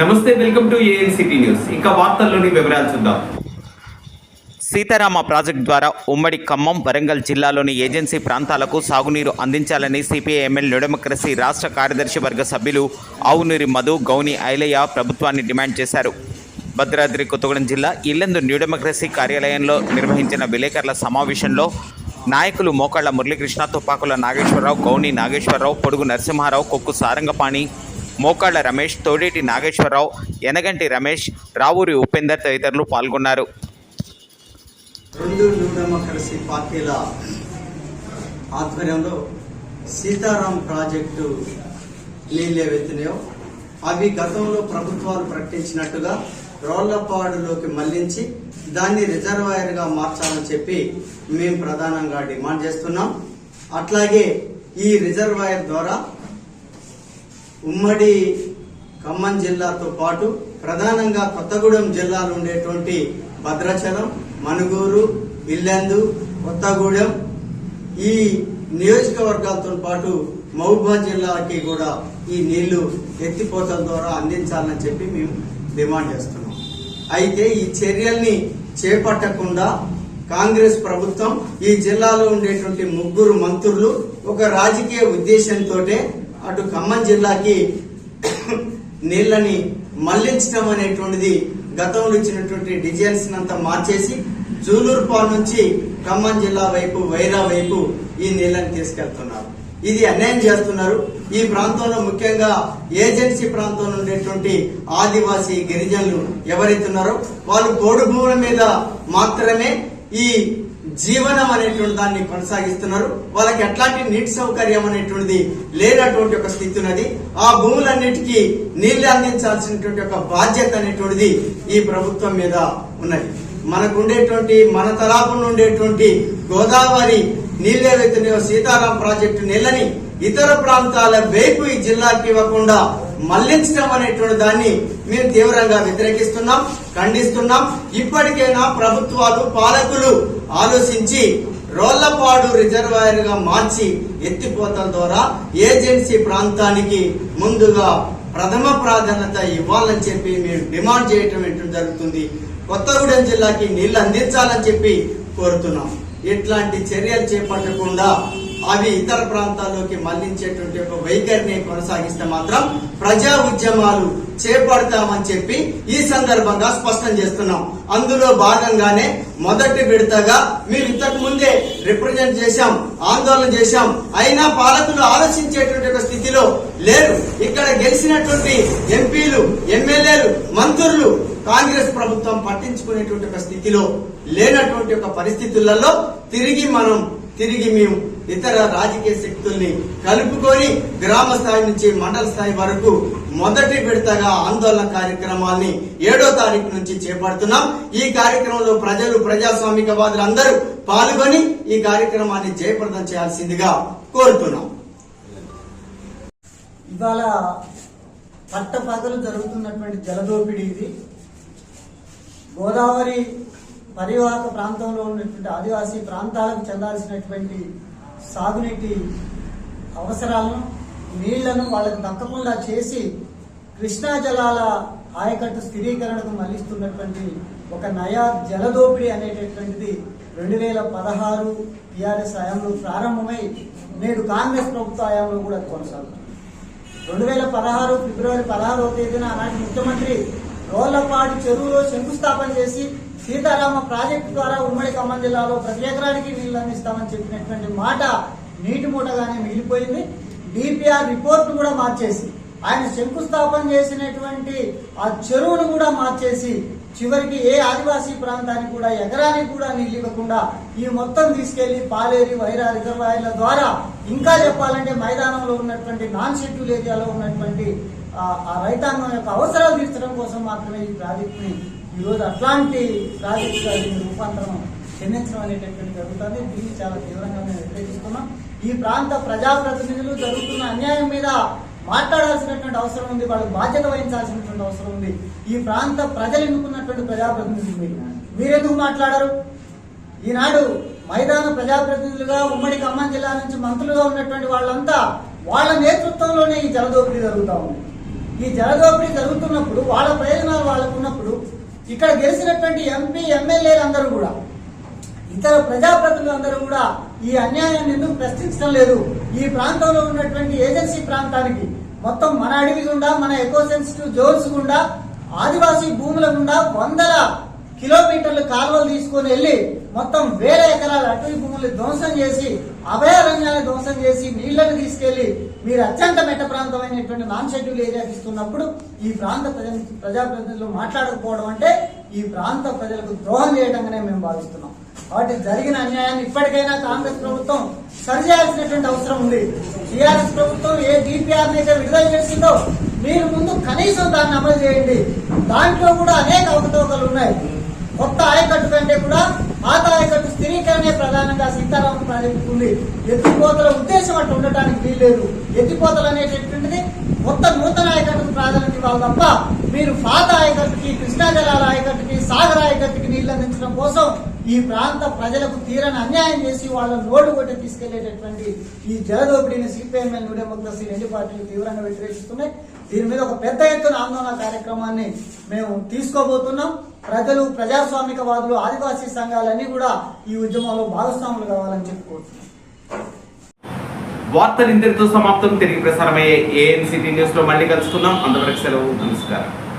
నమస్తే welcome to ANCT news. వార్తల్లోని వివరాలు చూద్దాం. సీతారామ ప్రాజెక్టు ద్వారా ఉమ్మడి ఖమ్మం వరంగల్ జిల్లాలోని ఏజెన్సీ ప్రాంతాలకు సాగునీరు అందించాలని సిపిఐఎంఎల్ డెమోక్రసీ రాష్ట్ర కార్యదర్శి వర్గ సభ్యులు ఆవునూరి మధు గౌని ఐలయ్య ప్రభుత్వాన్ని డిమాండ్ చేశారు. భద్రాద్రి కొత్తగూడెం జిల్లా ఇల్లందు న్యూ డెమోక్రసీ కార్యాలయంలో నిర్వహించిన విలేకరుల సమావేశంలో నాయకులు మోకాళ్ళ మురళీకృష్ణ తుపాకుల నాగేశ్వరరావు గౌని నాగేశ్వరరావు పొడుగు నరసింహారావు కొక్కు సారంగపాణి మోకాళ్ళ రమేష్ తోడేటి నాగేశ్వరరావు ఎనగంటి రమేష్ రావూరి ఉపేందర్ తదితరులు పాల్గొన్నారు. రెండు న్యూ డెమోక్రసీ పార్టీల ఆధ్వర్యంలో సీతారాం ప్రాజెక్టు నీళ్ళు ఏవైతున్నాయో అవి గతంలో ప్రభుత్వాలు ప్రకటించినట్టుగా రోళ్ళపాడులోకి మళ్ళించి దాన్ని రిజర్వాయర్గా మార్చాలని చెప్పి మేము ప్రధానంగా డిమాండ్ చేస్తున్నాం. అట్లాగే ఈ రిజర్వాయర్ ద్వారా ఉమ్మడి ఖమ్మం జిల్లాతో పాటు ప్రధానంగా కొత్తగూడెం జిల్లాలో ఉండేటువంటి భద్రాచలం మనుగూరు ఇల్లెందు కొత్తగూడెం ఈ నియోజకవర్గాలతో పాటు మహబూబాద్ జిల్లాకి కూడా ఈ నీళ్ళు ఎత్తిపోతల ద్వారా అందించాలని చెప్పి మేము డిమాండ్ చేస్తున్నాం. అయితే ఈ చర్యల్ని చేపట్టకుండా కాంగ్రెస్ ప్రభుత్వం ఈ జిల్లాలో ఉండేటువంటి ముగ్గురు మంత్రులు ఒక రాజకీయ ఉద్దేశంతో అటు ఖమ్మం జిల్లాకి నీళ్ళని మళ్ళించడం అనేటువంటిది గతంలో ఇచ్చినటువంటి డిజైన్స్ అంతా మార్చేసి జూలూరుపాల్ నుంచి ఖమ్మం జిల్లా వైపు వైరా వైపు ఈ నీళ్ళని తీసుకెళ్తున్నారు. ఇది అన్యాయం చేస్తున్నారు. ఈ ప్రాంతంలో ముఖ్యంగా ఏజెన్సీ ప్రాంతంలో ఉండేటువంటి ఆదివాసీ గిరిజనులు ఎవరైతే ఉన్నారో వాళ్ళు పోడు భూముల మీద మాత్రమే ఈ జీవనం అనేటువంటి దాన్ని కొనసాగిస్తున్నారు. వాళ్ళకి ఎట్లాంటి నీటి సౌకర్యం అనేటువంటిది లేనటువంటి ఒక స్థితి ఉన్నది. ఆ భూములన్నిటికీ నీళ్ళు అందించాల్సినటువంటి ఒక బాధ్యత అనేటువంటిది ఈ ప్రభుత్వం మీద ఉన్నది. మనకు ఉండేటువంటి మన తలాపు ఉండేటువంటి గోదావరి నీళ్ళు ఏవైతున్నాయో సీతారాం ప్రాజెక్టు నీళ్ళని ఇతర ప్రాంతాల వైపు ఈ జిల్లాకి ఇవ్వకుండా మళ్ళించడం అనేటువంటి దాన్ని మేము తీవ్రంగా వ్యతిరేకిస్తున్నాం ఖండిస్తున్నాం. ఇప్పటికైనా ప్రభుత్వాలు పాలకులు ఆలోచించి రోళ్ళపాడు రిజర్వాయర్గా మార్చి ఎత్తిపోతల ద్వారా ఏజెన్సీ ప్రాంతానికి ముందుగా ప్రథమ ప్రాధాన్యత ఇవ్వాలని చెప్పి మేము డిమాండ్ చేయటం ఏంటో జరుగుతుంది. కొత్తగూడెం జిల్లాకి నీళ్ళు అందించాలని చెప్పి కోరుతున్నాం. ఇట్లాంటి చర్యలు చేపట్టకుండా అవి ఇతర ప్రాంతాల్లోకి మళ్ళించేటువంటి ఒక వైఖరిని కొనసాగిస్తే మాత్రం ప్రజా ఉద్యమాలు చేపడతామని చెప్పి ఈ సందర్భంగా స్పష్టం చేస్తున్నాం. అందులో భాగంగానే మొదటి విడతగా మీరు ఇంతకు ముందే రిప్రజెంట్ చేశాం ఆందోళన చేశాం. అయినా పాలకులు ఆలోచించేటువంటి ఒక స్థితిలో లేరు. ఇక్కడ గెలిచినటువంటి ఎంపీలు ఎమ్మెల్యేలు మంత్రులు కాంగ్రెస్ ప్రభుత్వం పట్టించుకునేటువంటి ఒక స్థితిలో లేనటువంటి ఒక పరిస్థితులలో తిరిగి మనం తిరిగి మేము ఇతర రాజకీయ శక్తుల్ని కలుపుకొని గ్రామ స్థాయి నుంచి మండల స్థాయి వరకు మొదటి విడతగా ఆందోళన కార్యక్రమాల్ని ఏడో తారీఖు నుంచి చేపడుతున్నాం. ఈ కార్యక్రమంలో ప్రజలు ప్రజాస్వామికవాదులు అందరూ పాల్గొని ఈ కార్యక్రమాన్ని జయప్రదం చేయాల్సిందిగా కోరుతున్నాం. ఇవాళ పట్టపగలు జరుగుతున్నటువంటి జలదోపిడీ ఇది. గోదావరి పరివాహక ప్రాంతంలో ఉన్నటువంటి ఆదివాసీ ప్రాంతాలకు చెందాల్సినటువంటి సాగునీటి అవసరాలను నీళ్ళను వాళ్ళకు దక్కకుండా చేసి కృష్ణా జలాల ఆయకట్టు స్థిరీకరణకు మళ్ళిస్తున్నటువంటి ఒక నయా జలదోపిడీ అనేటటువంటిది రెండు వేల పదహారు టీఆర్ఎస్ హయాంలో ప్రారంభమై నేడు కాంగ్రెస్ ప్రభుత్వ హయాంలో కూడా కొనసాగుతుంది. రెండు వేల పదహారు ఫిబ్రవరి పదహారవ తేదీన ఆనాటి ముఖ్యమంత్రి రోళ్ళపాడు చెరువులో శంకుస్థాపన చేసి సీతారామ ప్రాజెక్టు ద్వారా ఉమ్మడి ఖమ్మం జిల్లాలో ప్రతి ఎకరానికి నీళ్ళు అందిస్తామని చెప్పినటువంటి మాట నీటి మూటగానే మిగిలిపోయింది. డిపిఆర్ రిపోర్ట్ కూడా మార్చేసి ఆయన శంకుస్థాపన చేసినటువంటి ఆ చెరువును కూడా మార్చేసి చివరికి ఏ ఆదివాసీ ప్రాంతానికి కూడా ఎకరానికి కూడా నీళ్ళు ఇవ్వకుండా ఈ మొత్తం తీసుకెళ్ళి పాలేరి వైరా రిజర్వాయర్ల ద్వారా ఇంకా చెప్పాలంటే మైదానంలో ఉన్నటువంటి నాన్ షెడ్యూల్ ఏరియాలో ఉన్నటువంటి ఆ రైతాంగం యొక్క అవసరాలు తీర్చడం కోసం మాత్రమే ఈ ప్రాజెక్టుని ఈరోజు అట్లాంటి ప్రాజెక్టుగా దీన్ని రూపాంతరం చెందించడం అనేటటువంటి జరుగుతుంది. దీన్ని చాలా తీవ్రంగా మేము వ్యతిరేకిస్తున్నాం. ఈ ప్రాంత ప్రజాప్రతినిధులు జరుగుతున్న అన్యాయం మీద మాట్లాడాల్సినటువంటి అవసరం ఉంది. వాళ్ళకి బాధ్యత వహించాల్సినటువంటి అవసరం ఉంది. ఈ ప్రాంత ప్రజలు ఎన్నుకున్నటువంటి ప్రజాప్రతినిధులు మీరు? మీరెందుకు మాట్లాడరు? ఈనాడు మైదాన ప్రజాప్రతినిధులుగా ఉమ్మడి ఖమ్మం జిల్లా నుంచి మంత్రులుగా ఉన్నటువంటి వాళ్ళంతా వాళ్ళ నేతృత్వంలోనే ఈ జలదోపిడీ జరుగుతూ ఉంది. ఈ జలదోపిడీ జరుగుతున్నప్పుడు వాళ్ళ ప్రయోజనాలు వాళ్ళకు ఉన్నప్పుడు ఇక్కడ గెలిచినటువంటి ఎంపీ ఎమ్మెల్యేలు అందరూ కూడా ఇతర ప్రజాప్రతినిధులు అందరూ కూడా ఈ అన్యాయాన్ని ఎందుకు ప్రశ్నించడం లేదు? ఈ ప్రాంతంలో ఉన్నటువంటి ఏజెన్సీ ప్రాంతానికి మొత్తం మన అడవి గుండా మన ఎకో సెన్సిటివ్ జోన్స్ గుండా ఆదివాసీ భూముల గుండా వందల కిలోమీటర్లు కాలువలు తీసుకొని వెళ్ళి మొత్తం వేల ఎకరాల అటవీ భూములు ధ్వంసం చేసి అభయారణ్యాన్ని ధ్వంసం చేసి నీళ్ళను తీసుకెళ్ళి మీరు అత్యంత మెట్ట ప్రాంతమైనటువంటి నాన్ షెడ్యూల్ ఏరియాకి ఇస్తున్నప్పుడు ఈ ప్రాంత ప్రజా ప్రజాప్రతినిధులు మాట్లాడకపోవడం అంటే ఈ ప్రాంత ప్రజలకు ద్రోహం చేయడంగానే మేము భావిస్తున్నాం. కాబట్టి జరిగిన అన్యాయాన్ని ఇప్పటికైనా కాంగ్రెస్ ప్రభుత్వం సరిచేయాల్సినటువంటి అవసరం ఉంది. టీఆర్ఎస్ ప్రభుత్వం ఏ డిపిఆర్ అయితే విడుదల చేసిందో మీరు ముందు కనీసం దాన్ని అమలు చేయండి. దాంట్లో కూడా అనేక అవకతవకలు ఉన్నాయి. కొత్త ఆయకట్టు కంటే కూడా పాత ఆయకట్టు స్థిరీకరణే ప్రధానంగా సీతారామన్ ప్రాజెక్టు ఉంది ఎత్తిపోతల ఉద్దేశం అట్లా ఉండటానికి వీల్లేదు. ఎత్తిపోతలు అనేటటువంటిది కొత్త నూతన ఆయకట్టుకు ప్రాధాన్యత ఇవ్వాలి తప్ప మీరు పాత ఆయకట్టుకి కృష్ణా జలాల ఆయకట్టుకి సాగర్ ఆయకట్టుకి నీళ్ళు అందించడం కోసం ఈ ప్రాంత ప్రజలకు తీరని అన్యాయం చేసి వాళ్ళ నోటు కొట్టి తీసుకెళ్ళేటటువంటి ఈ జలదోపిడీని సిపిఎంఎల్ న్యూ డెమోక్రసీ రెండు పార్టీలు తీవ్రంగా వ్యతిరేకిస్తున్నాయి. దీని మీద ఒక పెద్ద ఎత్తున ఆందోళన కార్యక్రమాన్ని మేము తీసుకోబోతున్నాం. ప్రజలు ప్రజాస్వామికవాదులు ఆదివాసీ సంఘాలన్నీ కూడా ఈ ఉద్యమంలో భాగస్వాములు కావాలని చెప్పుకోవచ్చు. వార్తలు ఇంతటితో సమాప్తం. తిరిగి ప్రసారమయ్యే ఏఎన్సీటీ న్యూస్లో మళ్ళీ కలుసుకుందాం. అంతవరకు సెలవు. నమస్కారం.